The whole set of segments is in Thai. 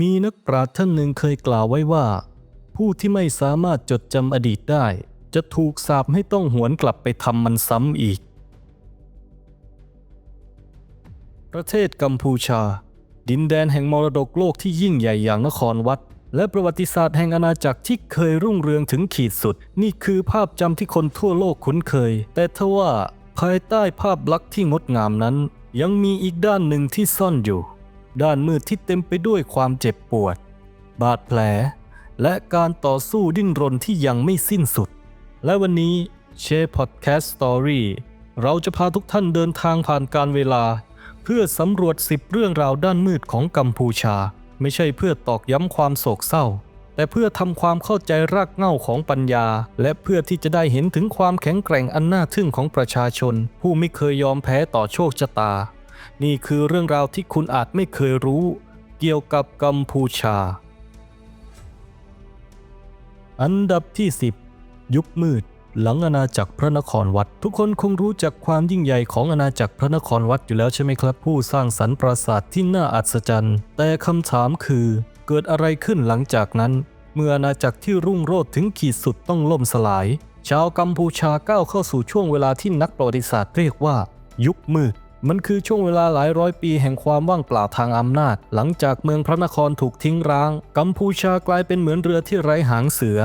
มีนักปราชญ์ท่านหนึ่งเคยกล่าวไว้ว่า ผู้ที่ไม่สามารถจดจำอดีตได้ จะถูกสาปให้ต้องหวนกลับไปทำมันซ้ำอีก ประเทศกัมพูชา ดินแดนแห่งมรดกโลกที่ยิ่งใหญ่อย่างนครวัด และประวัติศาสตร์แห่งอาณาจักรที่เคยรุ่งเรืองถึงขีดสุด นี่คือภาพจำที่คนทั่วโลกคุ้นเคย แต่ทว่าภายใต้ภาพลักษณ์ที่งดงามนั้น ยังมีอีกด้านหนึ่งที่ซ่อนอยู่ ด้านมืดที่เต็มไปด้วยความเจ็บปวด บาดแผล และการต่อสู้ดิ้นรนที่ยังไม่สิ้นสุด และวันนี้เชฟพอดแคสต์สตอรี่เราจะพาทุกท่านเดินทางผ่านการเวลา เพื่อสำรวจสิบเรื่องราวด้านมืดของกัมพูชา ไม่ใช่เพื่อตอกย้ำความโศกเศร้า แต่เพื่อทำความเข้าใจรากเหง้าของปัญญา และเพื่อที่จะได้เห็นถึงความแข็งแกร่งอันน่าทึ่งของประชาชน ผู้ไม่เคยยอมแพ้ต่อโชคชะตา นี่คือเรื่องราวที่คุณอาจไม่เคยรู้ เกี่ยวกับกัมพูชา อันดับที่ 10 ยุคมืด หลังอาณาจักรพระนครวัด ทุกคนคงรู้จักความยิ่งใหญ่ของอาณาจักรพระนครวัดอยู่แล้วใช่ไหมครับ ผู้สร้างสรรค์ปราสาทที่น่าอัศจรรย์ แต่คำถามคือ เกิดอะไรขึ้นหลังจากนั้น เมื่ออาณาจักรที่รุ่งโรจน์ถึงขีดสุดต้องล่มสลาย ชาวกัมพูชาก้าวเข้าสู่ช่วงเวลาที่นักประวัติศาสตร์เรียกว่า ยุคมืด มันคือช่วงเวลาหลายร้อยปีแห่งความว่างเปล่าทางอำนาจ หลังจากเมืองพระนครถูกทิ้งร้าง กัมพูชากลายเป็นเหมือนเรือที่ไร้หางเสือ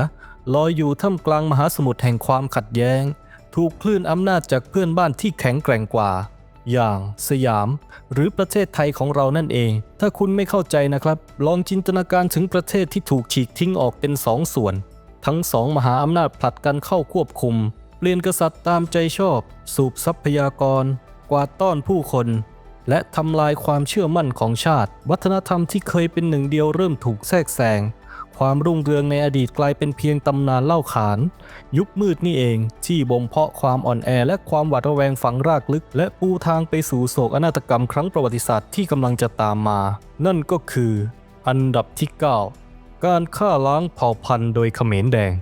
ลอยอยู่ท่ามกลางมหาสมุทรแห่งความขัดแย้ง ถูกคลื่นอำนาจจากเพื่อนบ้านที่แข็งแกร่งกว่า อย่างสยาม หรือประเทศไทยของเรานั่นเอง ถ้าคุณไม่เข้าใจนะครับ ลองจินตนาการถึงประเทศที่ถูกฉีกทิ้งออกเป็นสองส่วน ทั้งสองมหาอำนาจผลัดกันเข้าควบคุม เปลี่ยนกษัตริย์ตามใจชอบ สูบทรัพยากร กวาดต้อนผู้คน และทำลายความเชื่อมั่นของชาติ วัฒนธรรมที่เคยเป็นหนึ่งเดียวเริ่มถูกแทรกแซงความรุ่งเรืองในอดีตกลายเป็นเพียงตำนานเล่าขาน ยุคมืดนี่เองที่บ่มเพาะความอ่อนแอและความหวาดระแวงฝังรากลึก และปูทางไปสู่โศกนาฏกรรมครั้งประวัติศาสตร์ที่กำลังจะตามมา นั่นก็คือ อันดับที่ 9 การฆ่าล้างเผ่าพันธุ์โดยเขมรแดง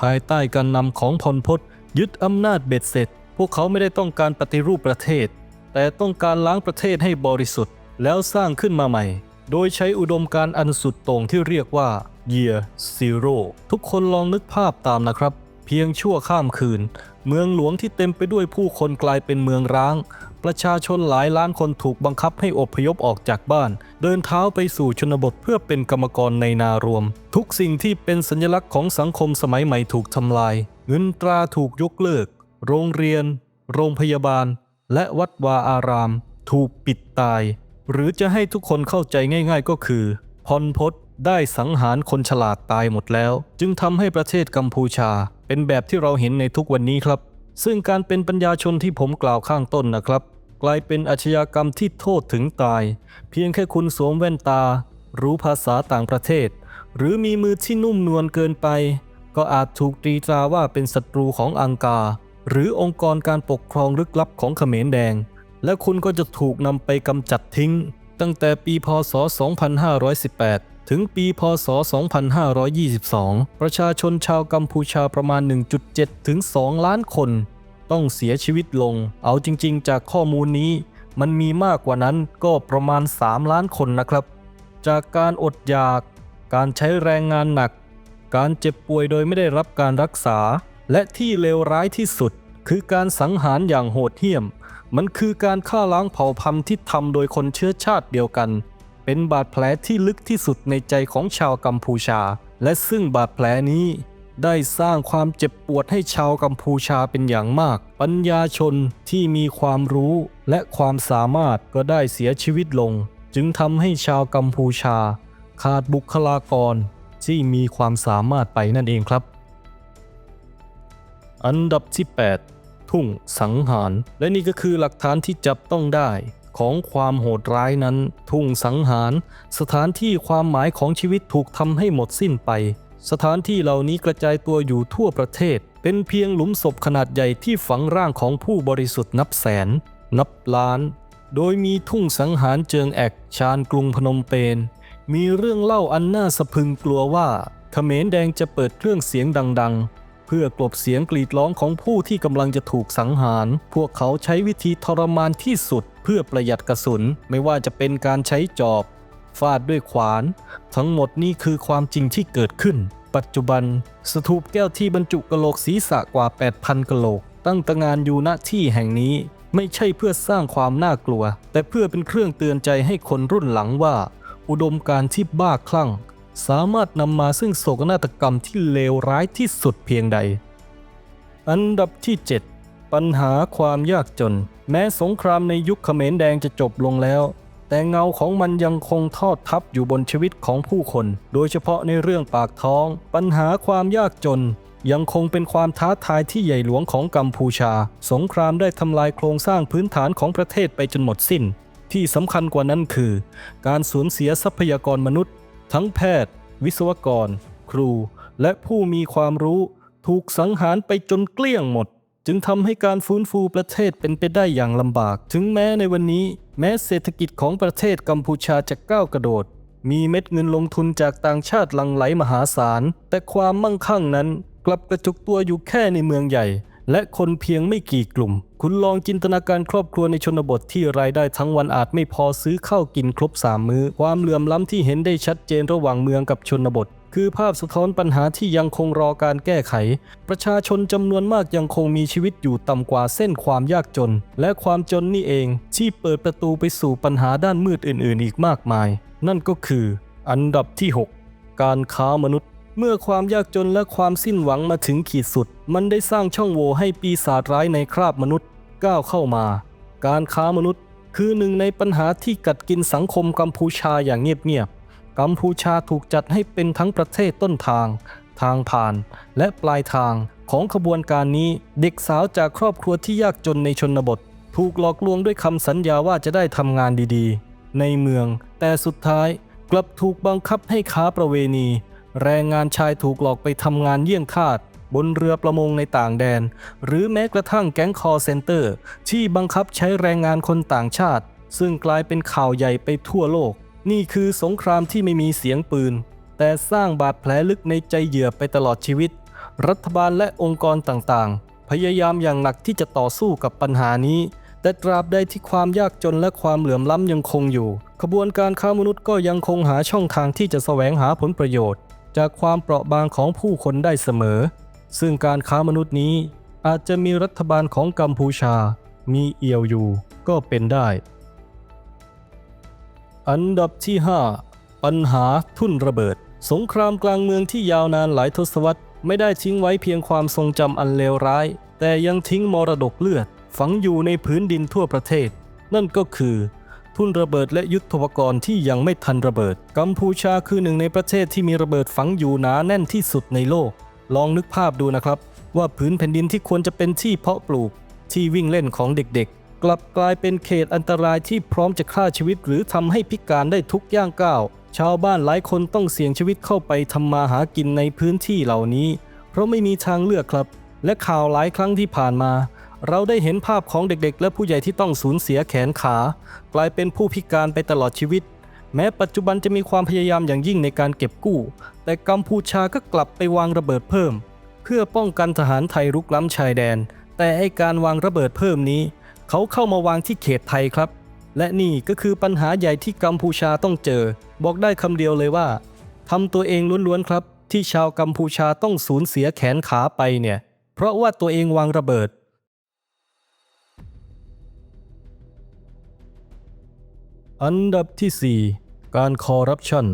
ภายใต้การนำของพลพศ ยึดอำนาจเบ็ดเสร็จ พวกเขาไม่ได้ต้องการปฏิรูปประเทศ แต่ต้องการล้างประเทศให้บริสุทธิ์ แล้วสร้างขึ้นมาใหม่ โดยใช้อุดมการณ์อันสุดโต่งที่เรียกว่า Year Zero ทุกคนลองนึกภาพตามนะครับ เพียงชั่วข้ามคืน เมืองหลวงที่เต็มไปด้วยผู้คนกลายเป็นเมืองร้าง ประชาชนหลายล้านคนถูกบังคับให้อพยพออกจากบ้าน เดินเท้าไปสู่ชนบทเพื่อเป็นกรรมกรในนารวม ทุกสิ่งที่เป็นสัญลักษณ์ของสังคมสมัยใหม่ถูกทำลาย เงินตราถูกยกเลิก โรงเรียน โรงพยาบาล และวัดวาอาราม ถูกปิดตาย หรือจะให้ทุกคนเข้าใจง่ายๆก็คือพลพศได้สังหารคนฉลาดตายหมดแล้ว จึงทำให้ประเทศกัมพูชา เป็นแบบที่เราเห็นในทุกวันนี้ครับ ซึ่งการเป็นปัญญาชนที่ผมกล่าวข้างต้นนะครับ กลายเป็นอาชญากรรมที่โทษถึงตาย เพียงแค่คุณสวมแว่นตา รู้ภาษาต่างประเทศ หรือมีมือที่นุ่มนวลเกินไป ก็อาจถูกตีตราว่าเป็นศัตรูของอังกา หรือองค์กรการปกครองลึกลับของเขมรแดง และคุณก็จะถูกนำไปกำจัดทิ้ง ตั้งแต่ปีพศ 2518 ถึงปีพศ 2522 ประชาชนชาวกัมพูชาประมาณ 1.7 ถึง 2 ล้านคน ต้องเสียชีวิตลง เอาจริง ๆ จากข้อมูลนี้ มันมีมากกว่านั้นก็ประมาณ 3 ล้านคนนะครับ จากการอดอยาก การใช้แรงงานหนัก การเจ็บป่วยโดยไม่ได้รับการรักษา และที่เลวร้ายที่สุด คือการสังหารอย่างโหดเหี้ยม มันคือการฆ่าล้างเผ่าพันธุ์ที่ทำโดยคนเชื้อชาติเดียวกัน เป็นบาดแผลที่ลึกที่สุดในใจของชาวกัมพูชา และซึ่งบาดแผลนี้ ได้สร้างความเจ็บปวดให้ชาวกัมพูชาเป็นอย่างมาก ปัญญาชนที่มีความรู้และความสามารถก็ได้เสียชีวิตลง จึงทำให้ชาวกัมพูชา ขาดบุคลากร ที่มีความสามารถไปนั่นเองครับ อันดับที่ 8 ทุ่งสังหาร และนี่ก็คือหลักฐานที่จับต้องได้ของความโหดร้ายนั้น ทุ่งสังหาร สถานที่ความหมายของชีวิตถูกทำให้หมดสิ้นไป สถานที่เหล่านี้กระจายตัวอยู่ทั่วประเทศ เป็นเพียงหลุมศพขนาดใหญ่ที่ฝังร่างของผู้บริสุทธิ์นับแสน นับล้าน โดยมีทุ่งสังหารเจิงแอกชานกรุงพนมเปญ มีเรื่องเล่าอันน่าสะพึงกลัวว่าเขมรแดงจะเปิดเครื่องเสียงดัง ๆ เพื่อกลบเสียงกรีดร้องของผู้ที่กำลังจะถูกสังหาร พวกเขาใช้วิธีทรมานที่สุด เพื่อประหยัดกระสุนไม่ว่าจะเป็นการใช้จอบ ฟาดด้วยขวาน ทั้งหมดนี่คือความจริงที่เกิดขึ้น ปัจจุบัน สถูปแก้วที่บรรจุกะโหลกศีรษะกว่า 8,000กะโหลก ตั้งตระงานอยู่ณที่แห่งนี้ไม่ใช่เพื่อสร้างความน่ากลัว แต่เพื่อเป็นเครื่องเตือนใจให้คนรุ่นหลังว่า อุดมการที่บ้าคลั่ง สามารถนำมาซึ่งโศกนาฏกรรมที่เลวร้ายที่สุดเพียงใด อันดับที่ 7 ปัญหาความยากจน แม้สงครามในยุคเขมรแดงจะจบลงแล้ว แต่เงาของมันยังคงทอดทับอยู่บนชีวิตของผู้คน โดยเฉพาะในเรื่องปากท้อง ปัญหาความยากจนยังคงเป็นความท้าทายที่ใหญ่หลวงของกัมพูชา สงครามได้ทำลายโครงสร้างพื้นฐานของประเทศไปจนหมดสิ้น ที่สำคัญกว่านั้นคือ การสูญเสียทรัพยากรมนุษย์ ทั้งแพทย์ วิศวกร ครู และผู้มีความรู้ถูกสังหารไปจนเกลี้ยงหมด จึงทำให้การฟื้นฟูประเทศเป็นไปได้อย่างลำบาก ถึงแม้ในวันนี้ แม้เศรษฐกิจของประเทศกัมพูชาจะก้าวกระโดด มีเม็ดเงินลงทุนจากต่างชาติหลั่งไหลมหาศาล แต่ความมั่งคั่งนั้นกลับกระจุกตัวอยู่แค่ในเมืองใหญ่ และคนเพียงไม่กี่กลุ่ม คุณลองจินตนาการครอบครัวในชนบทที่รายได้ทั้งวันอาจไม่พอซื้อข้าวกินครบสามมื้อ ความเหลื่อมล้ำที่เห็นได้ชัดเจนระหว่างเมืองกับชนบท คือภาพสะท้อนปัญหาที่ยังคงรอการแก้ไข ประชาชนจำนวนมากยังคงมีชีวิตอยู่ต่ำกว่าเส้นความยากจน และความจนนี่เอง ที่เปิดประตูไปสู่ปัญหาด้านมืดอื่น ๆ อีกมากมาย นั่นก็คือ อันดับที่ 6 การค้ามนุษย์ เมื่อความยากจนและความสิ้นหวังมาถึงขีดสุด มันได้สร้างช่องโหว่ให้ปีศาจร้ายในคราบมนุษย์ก้าวเข้ามา การค้ามนุษย์คือหนึ่งในปัญหาที่กัดกินสังคมกัมพูชาอย่างเงียบๆ กัมพูชาถูกจัดให้เป็นทั้งประเทศต้นทาง ทางผ่าน และปลายทางของขบวนการนี้เด็กสาวจากครอบครัวที่ยากจนในชนบท ถูกหลอกลวงด้วยคำสัญญาว่าจะได้ทำงานดีๆ ในเมือง แต่สุดท้ายกลับถูกบังคับให้ค้าประเวณี แรงงานชายถูกหลอกไปทำงานเยี่ยงทาสบนเรือประมงในต่างแดน หรือแม้กระทั่งแก๊งคอร์เซนเตอร์ ที่บังคับใช้แรงงานคนต่างชาติ ซึ่งกลายเป็นข่าวใหญ่ไปทั่วโลก นี่คือสงครามที่ไม่มีเสียงปืน แต่สร้างบาดแผลลึกในใจเหยื่อไปตลอดชีวิต รัฐบาลและองค์กรต่างๆ พยายามอย่างหนักที่จะต่อสู้กับปัญหานี้ แต่ตราบใดที่ความยากจนและความเหลื่อมล้ำยังคงอยู่ ขบวนการค้ามนุษย์ก็ยังคงหาช่องทางที่จะแสวงหาผลประโยชน์ จากความเปราะบางของผู้คนได้เสมอ ซึ่งการค้ามนุษย์นี้อาจจะมีรัฐบาลของกัมพูชา มีเอี่ยวอยู่ก็เป็นได้ อันดับที่ 5 ปัญหาทุ่นระเบิด สงครามกลางเมืองที่ยาวนานหลายทศวรรษไม่ได้ทิ้งไว้เพียงความทรงจำอันเลวร้าย แต่ยังทิ้งมรดกเลือด ฝังอยู่ในพื้นดินทั่วประเทศ นั่นก็คือ ทุ่นระเบิดและยุทธปกรณ์ที่ยังไม่ทันระเบิด กัมพูชาคือหนึ่งในประเทศที่มีระเบิดฝังอยู่หนาแน่นที่สุดในโลก ลองนึกภาพดูนะครับ ว่าพื้นแผ่นดินที่ควรจะเป็นที่เพาะปลูก ที่วิ่งเล่นของเด็กๆ กลับกลายเป็นเขตอันตรายที่พร้อมจะฆ่าชีวิต หรือทำให้พิการได้ทุกย่างก้าว ชาวบ้านหลายคนต้องเสี่ยงชีวิตเข้าไปทำมาหากินในพื้นที่เหล่านี้ เพราะไม่มีทางเลือกครับ และข่าวหลายครั้งที่ผ่านมา เราได้เห็นภาพของเด็กๆ และผู้ใหญ่ที่ต้องสูญเสียแขนขา กลายเป็นผู้พิการไปตลอดชีวิต แม้ปัจจุบันจะมีความพยายามอย่างยิ่งในการเก็บกู้ แต่กัมพูชาก็กลับไปวางระเบิดเพิ่ม เพื่อป้องกันทหารไทยรุกล้ำชายแดน แต่ไอการวางระเบิดเพิ่มนี้ เขาเข้ามาวางที่เขตไทยครับ และนี่ก็คือปัญหาใหญ่ที่กัมพูชาต้องเจอ บอกได้คำเดียวเลยว่าทำตัวเองล้วนๆครับ ที่ชาวกัมพูชาต้องสูญเสียแขนขาไปเนี่ย เพราะว่าตัวเองวางระเบิด อันดับที่ 4 การคอร์รัปชัน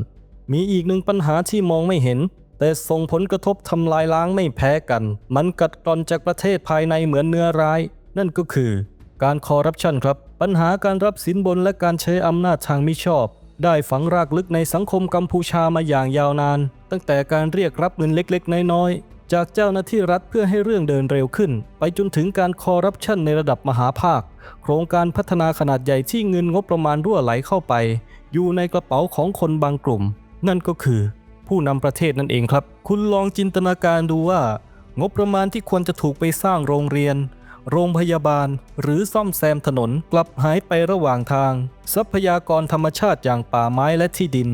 มีอีกหนึ่งปัญหาที่มองไม่เห็น แต่ส่งผลกระทบทำลายล้างไม่แพ้กัน มันกัดกร่อนจากประเทศภายในเหมือนเนื้อร้าย นั่นก็คือ การคอร์รัปชันครับ ปัญหาการรับสินบนและการใช้อำนาจทางมิชอบ ได้ฝังรากลึกในสังคมกัมพูชามาอย่างยาวนาน ตั้งแต่การเรียกรับเงินเล็กๆ น้อยๆ จากเจ้าหน้าที่รัฐเพื่อให้เรื่องเดินเร็วขึ้น ไปจนถึงการคอร์รัปชันในระดับมหาภาค โครงการพัฒนาขนาดใหญ่ที่เงินงบประมาณรั่วไหลเข้าไป อยู่ในกระเป๋าของคนบางกลุ่ม นั่นก็คือ ผู้นำประเทศนั่นเองครับ คุณลองจินตนาการดูว่า งบประมาณที่ควรจะถูกไปสร้างโรงเรียน โรงพยาบาล หรือซ่อมแซมถนนกลับหายไประหว่างทาง ทรัพยากรธรรมชาติอย่างป่าไม้และที่ดิน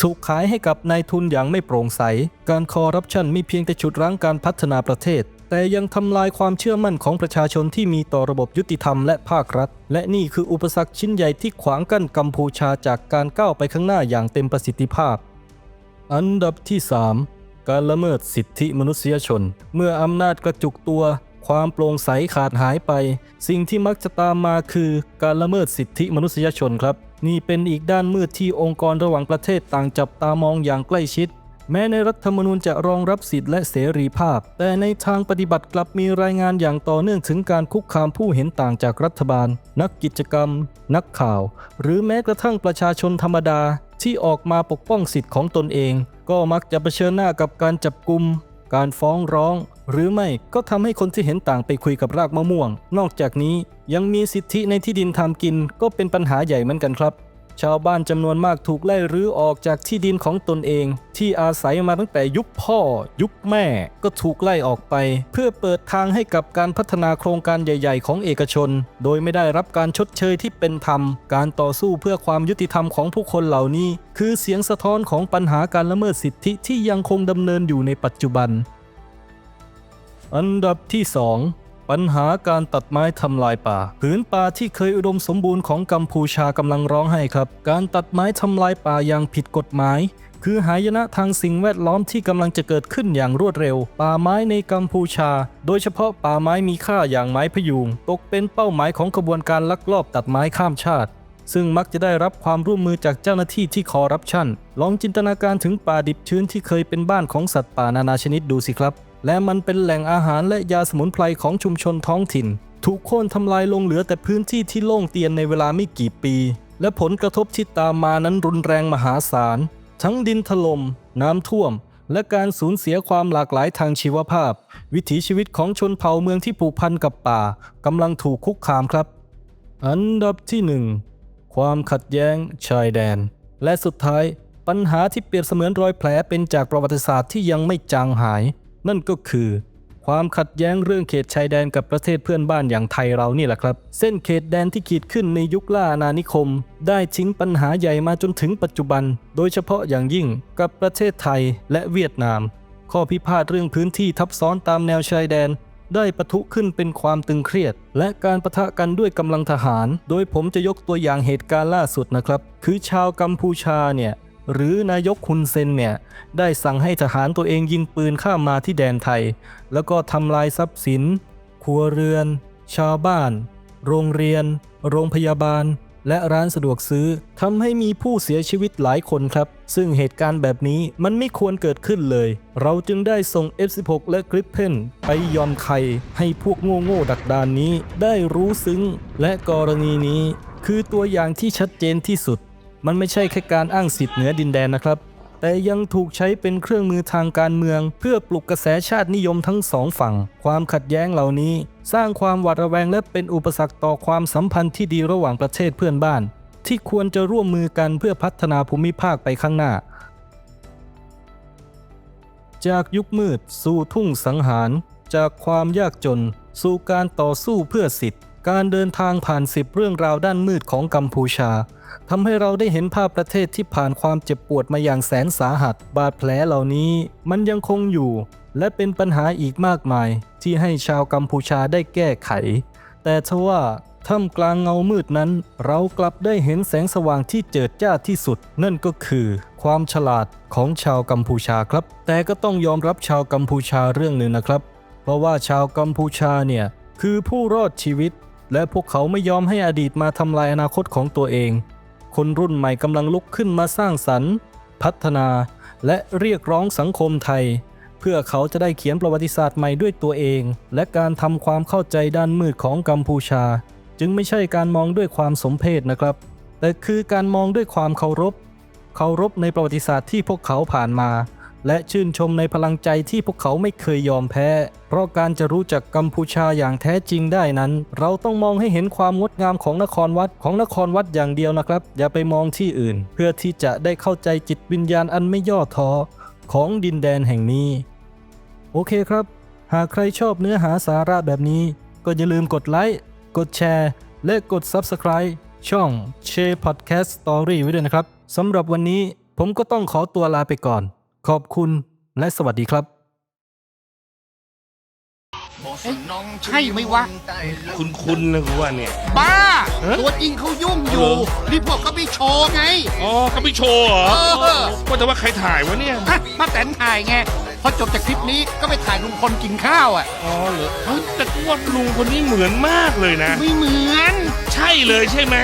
ถูกขายให้กับนายทุนอย่างไม่โปร่งใส การคอร์รัปชันม่เพียงแต่ฉุดรั้งการพัฒนาประเทศ แต่ยังทำลายความเชื่อมั่นของประชาชนที่มีต่อระบบยุติธรรมและภาครัฐ และนี่คืออุปสรรคชิ้นใหญ่ที่ขวางกั้นกัมพูชาจากการก้าวไปข้างหน้าอย่างเต็มประสิทธิภาพ อันดับที่ 3 การละเมิดสิทธิมนุษยชน เมื่ออำนาจกระจุกตัว ความโปร่งใสขาดหายไป สิ่งที่มักจะตามมาคือการละเมิดสิทธิมนุษยชนครับ นี่เป็นอีกด้านมืดที่องค์กรระหว่างประเทศต่างจับตามองอย่างใกล้ชิด แม้ในรัฐธรรมนูญจะรองรับสิทธิและเสรีภาพ แต่ในทางปฏิบัติกลับมีรายงานอย่างต่อเนื่องถึงการคุกคามผู้เห็นต่างจากรัฐบาล นักกิจกรรม นักข่าว หรือแม้กระทั่งประชาชนธรรมดาที่ออกมาปกป้องสิทธิ์ของตนเอง ก็มักจะเผชิญหน้ากับการจับกุมการฟ้องร้อง หรือไม่ก็ทำให้คนที่เห็นต่างไปคุยกับรากมะม่วง นอกจากนี้ยังมีสิทธิในที่ดินทำกินก็เป็นปัญหาใหญ่เหมือนกันครับ ชาวบ้านจำนวนมากถูกไล่รื้อออกจากที่ดินของตนเอง ที่อาศัยมาตั้งแต่ยุคพ่อ ยุคแม่ ก็ถูกไล่ออกไป เพื่อเปิดทางให้กับการพัฒนาโครงการใหญ่ ๆ ของเอกชน โดยไม่ได้รับการชดเชยที่เป็นธรรม การต่อสู้เพื่อความยุติธรรมของผู้คนเหล่านี้ คือเสียงสะท้อนของปัญหาการละเมิดสิทธิที่ยังคงดำเนินอยู่ในปัจจุบัน อันดับที่ 2 ปัญหาการตัดไม้ทำลายป่าผืนป่าที่เคยอุดมสมบูรณ์ของกัมพูชากำลังร้องไห้ครับ การตัดไม้ทำลายป่าอย่างผิดกฎหมาย คือหายนะทางสิ่งแวดล้อมที่กำลังจะเกิดขึ้นอย่างรวดเร็ว ป่าไม้ในกัมพูชา โดยเฉพาะป่าไม้มีค่าอย่างไม้พยุง ตกเป็นเป้าหมายของขบวนการลักลอบตัดไม้ข้ามชาติซึ่งมักจะได้รับความร่วมมือจากเจ้าหน้าที่ที่คอร์รัปชัน ลองจินตนาการถึงป่าดิบชื้นที่เคยเป็นบ้านของสัตว์ป่านานาชนิดดูสิครับ และมันเป็นแหล่งอาหารและยาสมุนไพรของชุมชนท้องถิ่น ถูกโค่นทำลายลงเหลือแต่พื้นที่ที่โล่งเตียนในเวลาไม่กี่ปี และผลกระทบที่ตามมานั้นรุนแรงมหาศาล ทั้งดินถลม่มน้ำท่วม และการสูญเสียความหลากหลายทางชีวภาพ วิถีชีวิตของชนเผ่าเมืองที่ผูกพันกับป่ากำลังถูกคุกคามครับ อันดับที่หนึ่งความขัดแย้งชายแดน และสุดท้ายปัญหาที่เปรียบเสมือนรอยแผลเป็นจากประวัติศาสตร์ที่ยังไม่จางหาย นั่นก็คือความขัดแย้งเรื่องเขตชายแดนกับประเทศเพื่อนบ้านอย่างไทยเรานี่แหละครับ เส้นเขตแดนที่ขีดขึ้นในยุคล่าอาณานิคม ได้ทิ้งปัญหาใหญ่มาจนถึงปัจจุบัน โดยเฉพาะอย่างยิ่งกับประเทศไทยและเวียดนาม ข้อพิพาทเรื่องพื้นที่ทับซ้อนตามแนวชายแดน ได้ปะทุขึ้นเป็นความตึงเครียด และการประทะกันด้วยกำลังทหาร โดยผมจะยกตัวอย่างเหตุการณ์ล่าสุดนะครับ คือชาวกัมพูชาเนี่ย หรือนายกคุนเซนเนี่ย ได้สั่งให้ทหารตัวเองยิงปืนข้ามมาที่แดนไทย แล้วก็ทำลายทรัพย์สิน ครัวเรือน ชาวบ้าน โรงเรียน โรงพยาบาล และร้านสะดวกซื้อทำให้มีผู้เสียชีวิตหลายคนครับ ซึ่งเหตุการณ์แบบนี้มันไม่ควรเกิดขึ้นเลย เราจึงได้ส่ง F16 และกริปเพนไปยอนไข่ให้พวกโง่โง่ๆดักดานนี้ได้รู้ซึ้ง และกรณีนี้คือตัวอย่างที่ชัดเจนที่สุด มันไม่ใช่แค่การอ้างสิทธิ์เหนือดินแดนนะครับ แต่ยังถูกใช้เป็นเครื่องมือทางการเมือง เพื่อปลุกกระแสชาตินิยมทั้งสองฝั่ง ความขัดแย้งเหล่านี้ สร้างความหวาดระแวงและเป็นอุปสรรคต่อความสัมพันธ์ที่ดีระหว่างประเทศเพื่อนบ้าน ที่ควรจะร่วมมือกันเพื่อพัฒนาภูมิภาคไปข้างหน้า จากยุคมืดสู่ทุ่งสังหาร จากความยากจน สู่การต่อสู้เพื่อสิทธิ การเดินทางผ่านสิบเรื่องราวด้านมืดของกัมพูชาทำให้เราได้เห็นภาพประเทศที่ผ่านความเจ็บปวดมาอย่างแสนสาหัส บาดแผลเหล่านี้มันยังคงอยู่ และเป็นปัญหาอีกมากมาย ที่ให้ชาวกัมพูชาได้แก้ไข แต่ทว่าท่ามกลางเงามืดนั้น เรากลับได้เห็นแสงสว่างที่เจิดจ้าที่สุด นั่นก็คือ ความฉลาดของชาวกัมพูชาครับ แต่ก็ต้องยอมรับชาวกัมพูชาเรื่องหนึ่งนะครับ เพราะว่าชาวกัมพูชาเนี่ยคือผู้รอดชีวิต และพวกเขาไม่ยอมให้อดีตมาทำลายอนาคตของตัวเอง คนรุ่นใหม่กำลังลุกขึ้นมาสร้างสรรค์ พัฒนา และเรียกร้องสังคมไทย เพื่อเขาจะได้เขียนประวัติศาสตร์ใหม่ด้วยตัวเอง และการทำความเข้าใจด้านมืดของกัมพูชา จึงไม่ใช่การมองด้วยความสมเพชนะครับ แต่คือการมองด้วยความเคารพ เคารพในประวัติศาสตร์ที่พวกเขาผ่านมา และชื่นชมในพลังใจที่พวกเขาไม่เคยยอมแพ้ เพราะการจะรู้จักกัมพูชาอย่างแท้จริงได้นั้น เราต้องมองให้เห็นความงดงามของนครวัดของนครวัดอย่างเดียวนะครับ อย่าไปมองที่อื่น เพื่อที่จะได้เข้าใจจิตวิญญาณอันไม่ย่อท้อของดินแดนแห่งนี้ โอเคครับ หากใครชอบเนื้อหาสาระแบบนี้ ก็อย่าลืมกดไลค์กดแชร์ และกด Subscribe ช่องเช Podcast Story ไว้ด้วยนะครับสำหรับวันนี้ผมก็ต้องขอตัวลาไปก่อน ขอบคุณและสวัสดีครับเอ๊ะใช่ไหมวะ คุณคุณนะกูว่าเนี่ย บ้า ฮะตัวจริงเขายุ่งอยู่เหรอนี่พวกเขาไปโชว์ไง อ๋อเขาไม่โชว์เหรอเออ ว่าแต่ว่าใครถ่ายวะเนี่ย ฮะมาแต่นถ่ายไง พอจบจากคลิปนี้ก็ไปถ่ายลุงพลกินข้าวอะ อ๋อเหรอเฮ้ยแต่กูว่าลุงคนนี้เหมือนมากเลยนะ ไม่เหมือน ใช่เลยใช่ไหม